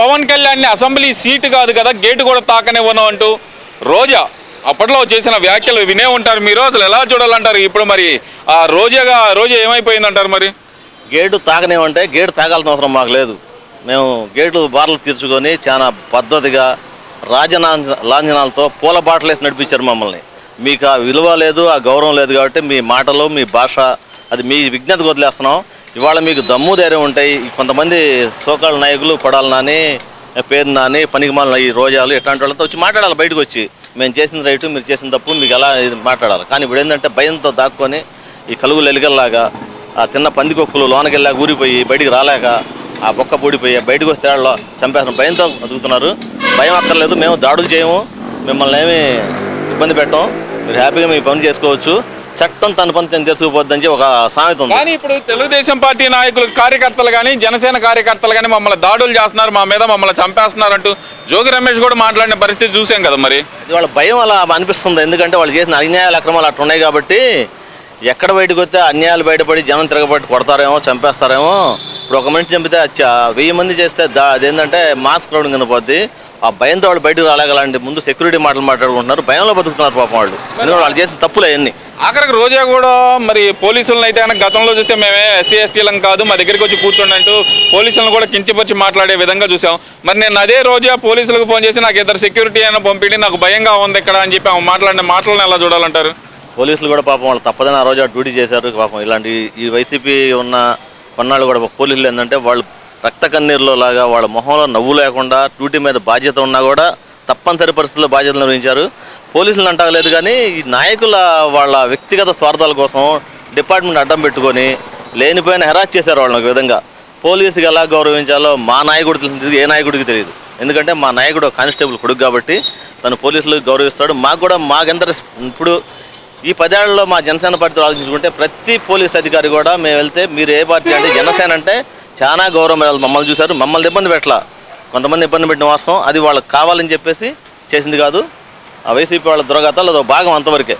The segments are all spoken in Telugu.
పవన్ కళ్యాణ్ని అసెంబ్లీ సీటు కాదు కదా గేటు కూడా తాకనివ్వను అంటూ రోజా అప్పట్లో చేసిన వ్యాఖ్యలు వినే ఉంటారు మీరు అసలు ఎలా చూడాలంటారు ఇప్పుడు మరి? ఆ రోజాగా రోజా ఏమైపోయిందంటారు మరి? గేటు తాకనివ్వంటే గేటు తాగాల్సిన అవసరం మాకు లేదు. మేము గేటు బార్లు తీర్చుకొని చాలా పద్ధతిగా రాజనా లాంఛనాలతో పూల బాటలేసి నడిపించారు మమ్మల్ని. మీకు ఆ విలువ లేదు ఆ గౌరవం లేదు కాబట్టి మీ మాటలు మీ భాష అది మీ విజ్ఞతకు వదిలేస్తున్నాం. ఇవాళ మీకు దమ్ము ధైర్యం ఉంటాయి. కొంతమంది సోకాల నాయకులు కొడాలి నాని పేరు నాని పనికిమాల ఈ రోజాలు ఇట్లాంటి వాళ్ళతో వచ్చి మాట్లాడాలి బయటకు వచ్చి. మేము చేసిన రైటు మీరు చేసిన తప్పు మీకు ఎలా ఇది మాట్లాడాలి. కానీ ఇప్పుడు ఏంటంటే భయంతో దాక్కొని ఈ కలుగులు ఎలిగల్లాగా ఆ తిన్న పందికొక్కులు లోనకెళ్ళాక ఊరిపోయి బయటికి రాలేక ఆ బొక్క పూడిపోయి బయటకు వస్తే వాళ్ళు చంపేస్తున్న భయంతో బతుకుతున్నారు. భయం అక్కర్లేదు మేము దాడులు చేయము. మిమ్మల్ని ఏమి ఇబ్బంది పెట్టం. మీరు హ్యాపీగా మీ పని చేసుకోవచ్చు. చట్టం తన పని తను చేసుకుపోద్దని ఒక సామెత ఉంది. కానీ ఇప్పుడు తెలుగుదేశం పార్టీ నాయకులు కార్యకర్తలు కానీ జనసేన కార్యకర్తలు కానీ మమ్మల్ని దాడులు చేస్తున్నారు మా మీద మమ్మల్ని చంపేస్తున్నారు అంటూ జోగి రమేష్ కూడా మాట్లాడిన పరిస్థితి చూసాం కదా మరి. వాళ్ళ భయం అలా అనిపిస్తుంది. ఎందుకంటే వాళ్ళు చేసిన అన్యాయాల అక్రమాలు అట్లా ఉన్నాయి కాబట్టి ఎక్కడ బయటకు వస్తే అన్యాయాలు బయటపడి జనం తిరగబట్టి కొడతారేమో చంపేస్తారేమో. ఇప్పుడు ఒక మనిషి చంపితే అచ్చా వెయ్యి మంది చేస్తే దా అదేంటంటే మాస్ క్రౌడింగ్ కింద పోద్ది. ఆ భయంతో వాళ్ళు బయటకు రాలేగలండి ముందు సెక్యూరిటీ మాటలు మాట్లాడుకుంటున్నారు. భయంలో బతుకుతున్నారు పాపం వాళ్ళు. ఎందుకంటే వాళ్ళు చేసిన తప్పులే అన్ని ఆఖరికి రోజా కూడా మరి పోలీసులను అయితే కనుక గతంలో చూస్తే మేమే ఎస్సీ ఎస్టీలం కాదు మా దగ్గరికి వచ్చి కూర్చోండి అంటూ పోలీసులను కూడా కించపరిచి మాట్లాడే విధంగా చూసాం. మరి నేను అదే రోజా పోలీసులకు ఫోన్ చేసి నాకు ఇద్దరు సెక్యూరిటీ అయినా పంపిండి నాకు భయంగా ఉంది ఇక్కడ అని చెప్పి ఆమె మాట్లాడిన మాటలను ఎలా చూడాలంటారు? పోలీసులు కూడా పాపం వాళ్ళు తప్పదని ఆ రోజు డ్యూటీ చేశారు. పాపం ఇలాంటి ఈ వైసీపీ ఉన్న కొన్నాళ్ళు కూడా పోలీసులు ఏంటంటే వాళ్ళు రక్త కన్నీరులో లాగా వాళ్ళ మొహంలో నవ్వు లేకుండా డ్యూటీ మీద బాధ్యత ఉన్నా కూడా తప్పనిసరి పరిస్థితుల్లో బాధ్యతలు నిర్వహించారు. పోలీసులు అంటలేదు కానీ ఈ నాయకుల వాళ్ళ వ్యక్తిగత స్వార్థాల కోసం డిపార్ట్మెంట్ అడ్డం పెట్టుకొని లేనిపోయిన హెరాస్ చేశారు వాళ్ళని ఒక విధంగా. పోలీసుకి ఎలా గౌరవించాలో మా నాయకుడు తెలిసింది ఏ నాయకుడికి తెలియదు. ఎందుకంటే మా నాయకుడు కానిస్టేబుల్ కొడుకు కాబట్టి తను పోలీసులు గౌరవిస్తాడు. మాకు కూడా మాకెంత ఇప్పుడు ఈ పదేళ్ళలో మా జనసేన పార్టీతో ఆలోచించుకుంటే ప్రతి పోలీస్ అధికారి కూడా మేము వెళ్తే మీరు ఏ పార్టీ అంటే జనసేన అంటే చాలా గౌరవం మమ్మల్ని చూశారు మమ్మల్ని ఇబ్బంది పెట్టలా. కొంతమంది ఇబ్బంది పెట్టిన వాస్తవం అది వాళ్ళకి కావాలని చెప్పేసి చేసింది కాదు. ఆ వైసీపీ వాళ్ళ దురగతాలు అదో భాగం అంతవరకే.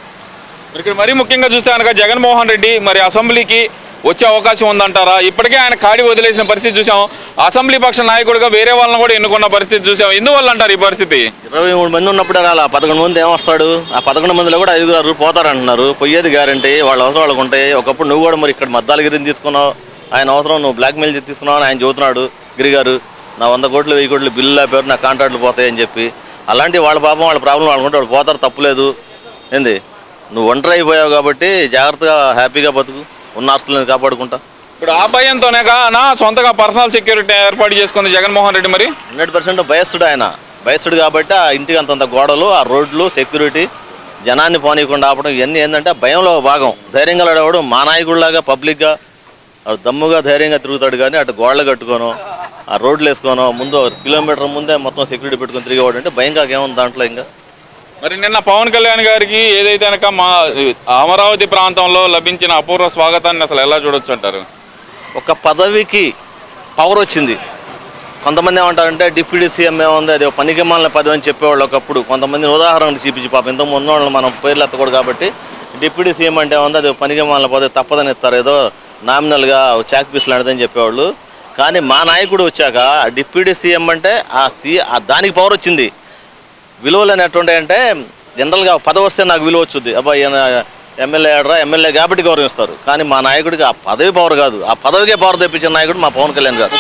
ఇక్కడ మరీ ముఖ్యంగా చూస్తే కనుక జగన్మోహన్ రెడ్డి మరి అసెంబ్లీకి వచ్చే అవకాశం ఉందంటారా? ఇప్పటికే ఆయన కాడి వదిలేసిన పరిస్థితి చూసాం. అసెంబ్లీ పక్ష నాయకుడిగా వేరే వాళ్ళని కూడా ఎన్నుకున్న పరిస్థితి చూసాం. ఎందువల్ల అంటారు ఈ పరిస్థితి? ఇరవై మూడు మంది ఉన్నప్పుడే రాలా? పదకొండు మంది ఏమొస్తాడు? ఆ పదకొండు మందిలో కూడా ఐదుగురు పోతారంటున్నారు. పోయేది గ్యారంటీ. వాళ్ళ అవసరం వాళ్ళకు ఉంటాయి. ఒకప్పుడు నువ్వు కూడా మరి ఇక్కడ మద్దాలగిరిని తీసుకున్నావు. ఆయన అవసరం నువ్వు బ్లాక్మెయిల్ తీసుకున్నావు అని ఆయన చెబుతున్నాడు గిరిగారు. నా వంద కోట్లు వెయ్యి కోట్లు బిల్లు లేపారు నా కాంట్రాక్ట్లు పోతాయని చెప్పి. అలాంటి వాళ్ళ పాపం వాళ్ళ ప్రాబ్లం వాళ్ళకుంటే వాళ్ళు పోతారు తప్పులేదు ఏంది? నువ్వు ఒంటరి అయిపోయావు కాబట్టి జాగ్రత్తగా హ్యాపీగా బతుకు. ఉన్న ఆస్తులను కాపాడుకుంటా. ఇప్పుడు ఆ భయంతోనే కానా సొంతగా పర్సనల్ సెక్యూరిటీ ఏర్పాటు చేసుకుంది జగన్మోహన్ రెడ్డి మరి? హండ్రెడ్ పర్సెంట్ భయస్తుడు ఆయన. భయస్తుడు కాబట్టి ఆ ఇంటికి అంతంత గోడలు ఆ రోడ్లు సెక్యూరిటీ జనాన్ని పోనీయకుండా ఆపడం ఇవన్నీ ఏంటంటే భయంలో భాగం. ధైర్యంగా ఆడేవాడు మా నాయకుడిలాగా పబ్లిక్గా దమ్ముగా ధైర్యంగా తిరుగుతాడు కానీ అటు గోడలు కట్టుకోను ఆ రోడ్లు వేసుకోను ముందు ఒక కిలోమీటర్ ముందే మొత్తం సెక్యూరిటీ పెట్టుకొని తిరిగేవాడు అంటే భయంగా ఏముంది దాంట్లో ఇంకా? మరి నిన్న పవన్ కళ్యాణ్ గారికి ఏదైతే కనుక మా అమరావతి ప్రాంతంలో లభించిన అపూర్వ స్వాగతాన్ని అసలు ఎలా చూడొచ్చు అంటారు? ఒక పదవికి పవర్ వచ్చింది. కొంతమంది ఏమంటారంటే డిప్యూటీ సీఎం ఏముంది అది పనికి మాలిన పదవి అని చెప్పేవాళ్ళు ఒకప్పుడు. కొంతమంది ఉదాహరణ చూపించి పాప ఇంత ముందు వాళ్ళు మనం పేర్లు ఎత్తకూడదు కాబట్టి డిప్యూటీ సీఎం అంటే ఏముంది అది పనికి మాలిన పదవి తప్పదని ఇస్తారు. ఏదో నామినల్గా చాక్ పీస్ లాంటిదని చెప్పేవాళ్ళు. కానీ మా నాయకుడు వచ్చాక డిప్యూటీ సీఎం అంటే ఆ సీ దానికి పవర్ వచ్చింది. విలువలు అనేటువంటి అంటే జనరల్గా పదవి వస్తే నాకు విలువ వచ్చుద్ది. అబ్బా ఈయన ఎమ్మెల్యే ఆడరా ఎమ్మెల్యే కాబట్టి గౌరవిస్తారు. కానీ మా నాయకుడికి ఆ పదవి పవర్ కాదు. ఆ పదవికే పవర్ తెప్పించిన నాయకుడు మా పవన్ కళ్యాణ్ గారు.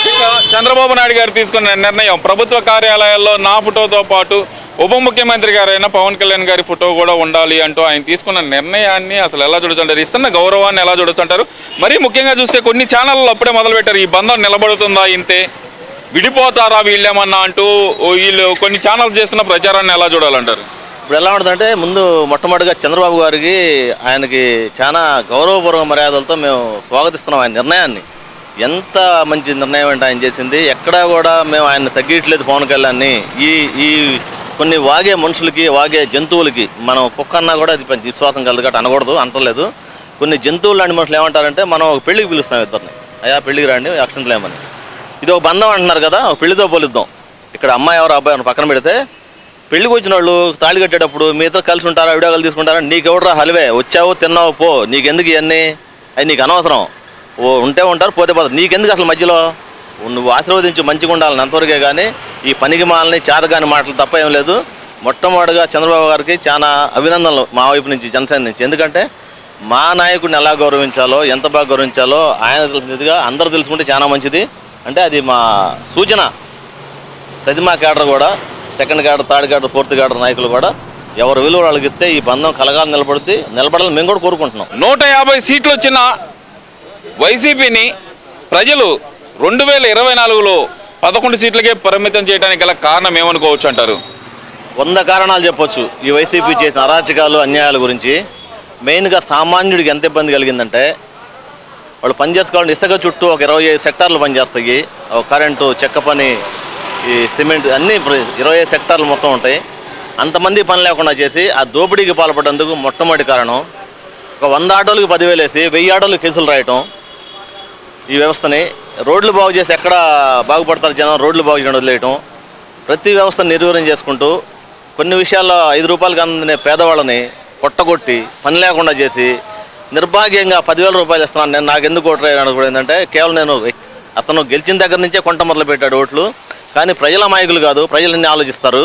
చంద్రబాబు నాయుడు గారు తీసుకున్న నిర్ణయం ప్రభుత్వ కార్యాలయాల్లో నా ఫోటోతో పాటు ఉప ముఖ్యమంత్రి గారైన పవన్ కళ్యాణ్ గారి ఫోటో కూడా ఉండాలి అంటూ ఆయన తీసుకున్న నిర్ణయాన్ని అసలు ఎలా చూడొచ్చుంటారు? ఇస్తున్న గౌరవాన్ని ఎలా చూడొచ్చు అంటారు మరీ ముఖ్యంగా చూస్తే కొన్ని ఛానళ్ళు అప్పుడే మొదలుపెట్టారు ఈ బంధం నిలబడుతుందా ఇంతే? విడిపోతారా వీళ్ళేమన్నా? అంటూ ఓ వీళ్ళు కొన్ని ఛానల్స్ చేస్తున్న ప్రచారాన్ని ఎలా చూడాలంటారు? ఇప్పుడు ఎలా ఉంటుందంటే ముందు మొట్టమొదటిగా చంద్రబాబు గారికి ఆయనకి చాలా గౌరవపూర్వక మర్యాదలతో మేము స్వాగతిస్తున్నాం ఆయన నిర్ణయాన్ని. ఎంత మంచి నిర్ణయం అంటే ఆయన చేసింది ఎక్కడా కూడా మేము ఆయన తగ్గించలేదు పవన్ కళ్యాణ్ని. ఈ ఈ కొన్ని వాగే మనుషులకి వాగే జంతువులకి మనం కుక్క అన్నా కూడా అది విశ్వాసం కలదు కాబట్టి అనకూడదు అంటలేదు. కొన్ని జంతువులు లాంటి మనుషులు ఏమంటారంటే మనం ఒక పెళ్ళికి పిలుస్తాం ఇద్దరిని. అయ్యా పెళ్ళికి రండి అక్షంతలేమని ఇది ఒక బంధం అంటున్నారు కదా ఒక పెళ్ళితో పోలిద్దాం. ఇక్కడ అమ్మాయి ఎవరు అబ్బాయి ఎవరు పక్కన పెడితే పెళ్ళికి వచ్చిన వాళ్ళు తాళి కట్టేటప్పుడు మీ ఇద్దరు కలిసి ఉంటారా విడాకులు తీసుకుంటారా? నీకెవడరా హలివే? వచ్చావు తిన్నావు పో. నీకెందుకు ఇవన్నీ? అవి నీకు అనవసరం. ఓ ఉంటే ఉంటారు పోతే పోతారు. నీకెందుకు అసలు మధ్యలో? నువ్వు ఆశీర్వదించి మంచిగా ఉండాలని అంతవరకే కానీ ఈ పనికి మాలని చేతగాని మాటలు తప్ప ఏం లేదు. మొట్టమొదటిగా చంద్రబాబు గారికి చాలా అభినందనలు మా వైపు నుంచి జనసేన నుంచి. ఎందుకంటే మా నాయకుడిని ఎలా గౌరవించాలో ఎంత బాగా గౌరవించాలో ఆయన తెలిసినదిగా అందరూ తెలుసుకుంటే చాలా మంచిది. అంటే అది మా సూచన. తదిమా కేడర్ కూడా second cadre third cadre fourth cadre నాయకులు కూడా ఎవరు విలువ వాళ్ళకి ఈ బంధం కలగాలి నిలబడితే నిలబడాలని మేము కూడా కోరుకుంటున్నాం. నూట యాభై సీట్లు వచ్చిన వైసీపీని ప్రజలు రెండు వేల ఇరవై నాలుగులో పదకొండు సీట్లకే పరిమితం చేయడానికి గల కారణం ఏమనుకోవచ్చు అంటారు? వంద కారణాలు చెప్పొచ్చు. ఈ వైసీపీ చేసిన అరాచకాలు అన్యాయాల గురించి. మెయిన్గా సామాన్యుడికి ఎంత ఇబ్బంది కలిగిందంటే వాళ్ళు పని చేసుకోవాలంటే ఇసుక చుట్టూ ఒక ఇరవై ఐదు సెక్టార్లు పనిచేస్తాయి. కరెంటు చెక్క పని ఈ సిమెంట్ అన్నీ ఇరవై ఐదు సెక్టార్లు మొత్తం ఉంటాయి. అంతమంది పని లేకుండా చేసి ఆ దోపిడీకి పాల్పడేందుకు మొట్టమొదటి కారణం ఒక వంద ఆటోలకు పదివేలు వేసి వెయ్యి ఆటోలకు కేసులు రాయటం. ఈ వ్యవస్థని రోడ్లు బాగు చేసి ఎక్కడ బాగుపడతారు జనం? రోడ్లు బాగు చేయడం వదిలేయటం. ప్రతి వ్యవస్థను నిర్వీర్యం చేసుకుంటూ కొన్ని విషయాల్లో ఐదు రూపాయలకు అందిన పేదవాళ్ళని కొట్టగొట్టి పని లేకుండా చేసి నిర్భాగ్యంగా పదివేల రూపాయలు ఇస్తున్నాను. నేను నాకు ఎందుకు ఓట్లు వేయడానికి కూడా ఏంటంటే కేవలం నేను అతను గెలిచిన దగ్గర నుంచే కొంట మొదలు పెట్టాడు ఓట్లు. కానీ ప్రజల మాయకులు కాదు ప్రజలన్నీ ఆలోచిస్తారు.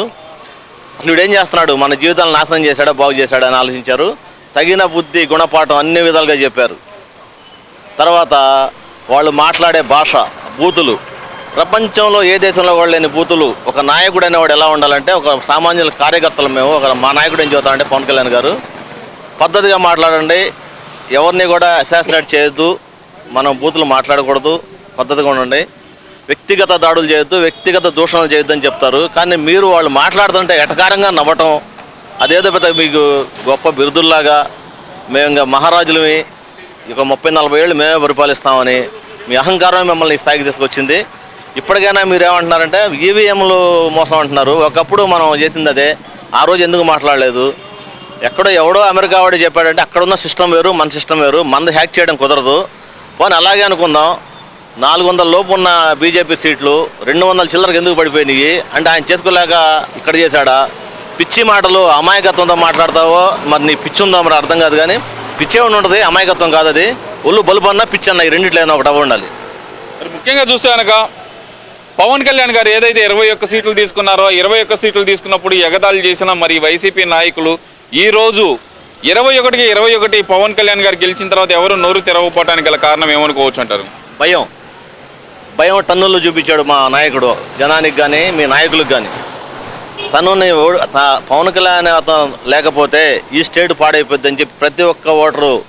అసలు వీడు ఏం చేస్తున్నాడు? మన జీవితాలను నాశనం చేశాడా బాగు చేశాడా అని ఆలోచించారు. తగిన బుద్ధి గుణపాఠం అన్ని విధాలుగా చెప్పారు. తర్వాత వాళ్ళు మాట్లాడే భాష బూతులు. ప్రపంచంలో ఏ దేశంలో కూడా లేని బూతులు ఒక నాయకుడు అనేవాడు ఎలా ఉండాలంటే ఒక సామాన్యుల కార్యకర్తలు మేము ఒక మా నాయకుడు ఏం అంటే పవన్ కళ్యాణ్ గారు పద్ధతిగా మాట్లాడండి ఎవరిని కూడా అసాసినేట్ చేయొద్దు మనం బూతులు మాట్లాడకూడదు పద్ధతిగా ఉండండి. వ్యక్తిగత దాడులు చేయొద్దు వ్యక్తిగత దూషణలు చేయొద్దు అని చెప్తారు. కానీ మీరు వాళ్ళు మాట్లాడుతుంటే ఎటకారంగా నవ్వటం అదేదో పెద్ద మీకు గొప్ప బిరుదుల్లాగా మేము ఇంకా మహారాజులవి ఇక ముప్పై నలభై ఏళ్ళు మేమే పరిపాలిస్తామని మీ అహంకారం మిమ్మల్ని ఈ స్థాయికి తీసుకొచ్చింది. ఇప్పటికైనా మీరు ఏమంటున్నారంటే ఈవీఎంలు మోసం అంటున్నారు. ఒకప్పుడు మనం చేసింది అదే. ఆ రోజు ఎందుకు మాట్లాడలేదు? ఎక్కడో ఎవడో అమెరికా వాడు చెప్పాడంటే అక్కడ ఉన్న సిస్టమ్ వేరు మన సిస్టమ్ వేరు. మనది హ్యాక్ చేయడం కుదరదు. పోనీ అలాగే అనుకుందాం. నాలుగు వందల లోపు ఉన్న బీజేపీ సీట్లు రెండు వందల చిల్లరకు ఎందుకు పడిపోయినాయి అంటే ఆయన చేసుకోలేక ఇక్కడ చేశాడా? పిచ్చి మాటలు అమాయకత్వంతో మాట్లాడతావో? మరి నీ పిచ్చి ఉందో మరి అర్థం కాదు కానీ పిచ్చే ఉండి ఉంటుంది అమాయకత్వం కాదు అది. ఒళ్ళు బలుపు అన్నా పిచ్చి అన్న ఈ రెండిట్లో ఏదైనా ఒకటి అవ్వ ఉండాలి. మరి ముఖ్యంగా చూస్తే కనుక పవన్ కళ్యాణ్ గారు ఏదైతే ఇరవై ఒక్క సీట్లు తీసుకున్నారో ఇరవై ఒక్క సీట్లు తీసుకున్నప్పుడు ఎగతాళి చేసిన మరి వైసీపీ నాయకులు ఈ రోజు ఇరవై ఒకటికి ఇరవై ఒకటి పవన్ కళ్యాణ్ గారు గెలిచిన తర్వాత ఎవరు నోరు తెరవకపోవడానికి గల కారణం ఏమనుకోవచ్చు అంటారు? భయం. భయం టన్నుల్లో చూపించాడు మా నాయకుడు. జనానికి కానీ మీ నాయకులకు కానీ తనని త- పవన్ కళ్యాణ్ అతను లేకపోతే ఈ స్టేట్ పాడైపోద్ది అని చెప్పి ప్రతి ఒక్క ఓటరు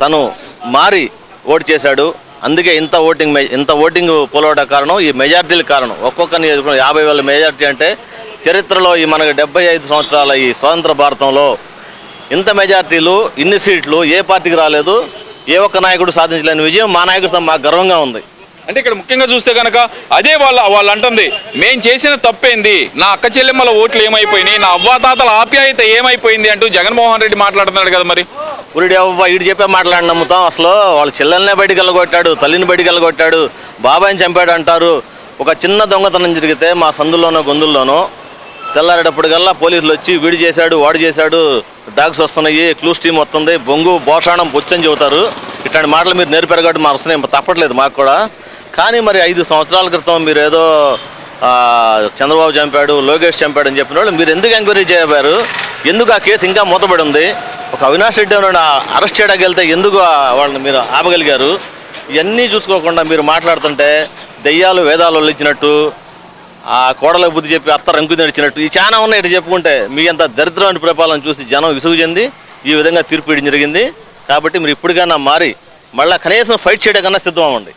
తను మారి ఓటు చేశాడు. అందుకే ఇంత ఓటింగ్ ఇంత ఓటింగ్ పోలవడం కారణం ఈ మెజార్టీల కారణం. ఒక్కొక్క నియోజకవర్గం యాభై వేల మెజార్టీ అంటే చరిత్రలో ఈ మనకి డెబ్బై ఐదు సంవత్సరాల ఈ స్వతంత్ర భారతంలో ఇంత మెజార్టీలు ఇన్ని సీట్లు ఏ పార్టీకి రాలేదు ఏ ఒక్క నాయకుడు సాధించలేని విజయం మా నాయకుడితో మాకు గర్వంగా ఉంది. అంటే ఇక్కడ ముఖ్యంగా చూస్తే కనుక అదే వాళ్ళ వాళ్ళు అంటుంది మేం చేసిన తప్పేంది? నా అక్క చెల్లెమ్మల ఓట్లు ఏమైపోయినాయి? నా అవ్వాతాతల ఆప్యాయత ఏమైపోయింది? అంటూ జగన్మోహన్ రెడ్డి మాట్లాడుతున్నాడు కదా మరి. ఊరిడి అవ్వ ఈడు చెప్పే మాట్లాడి నమ్ముతాం. అసలు వాళ్ళ చెల్లెల్నే బయటికి వెళ్ళగొట్టాడు తల్లిని బయటికి వెళ్ళగొట్టాడు బాబాయిని చంపాడు అంటారు. ఒక చిన్న దొంగతనం జరిగితే మా సందుల్లోనో గొంతుల్లోనో తెల్లారేటప్పటికల్లా పోలీసులు వచ్చి వీడు చేశాడు వాడు చేశాడు డాగ్స్ వస్తున్నాయి క్లూస్ టీమ్ వస్తుంది బొంగు బోషాణం బొచ్చని చెబుతారు. ఇట్లాంటి మాటలు మీరు నేర్పారు కాబట్టి మా అవసరం తప్పట్లేదు మాకు కూడా. కానీ మరి ఐదు సంవత్సరాల క్రితం మీరు ఏదో చంద్రబాబు చంపాడు లోకేష్ చంపాడు అని చెప్పిన వాళ్ళు మీరు ఎందుకు ఎంక్వైరీ చేయబారు ఎందుకు ఆ కేసు ఇంకా మూతపడి ఉంది? ఒక అవినాష్ రెడ్డి అని అరెస్ట్ చేయడానికి వెళ్తే ఎందుకు వాళ్ళని మీరు ఆపగలిగారు? ఇవన్నీ చూసుకోకుండా మీరు మాట్లాడుతుంటే దెయ్యాలు వేదాలు ఇచ్చినట్టు ఆ కోడల బుద్ధి చెప్పి అత్త రంకు నడిచినట్టు ఈ చాలా ఉన్నాయి ఇటు చెప్పుకుంటే. మీ అంత దరిద్రమైన ప్రపాలను చూసి జనం విసుగు చెంది ఈ విధంగా తీర్పు ఇవ్వడం జరిగింది. కాబట్టి మీరు ఇప్పటికైనా మారి మళ్ళీ కనీసం ఫైట్ చేయడం కన్నా సిద్ధం అవ్వండి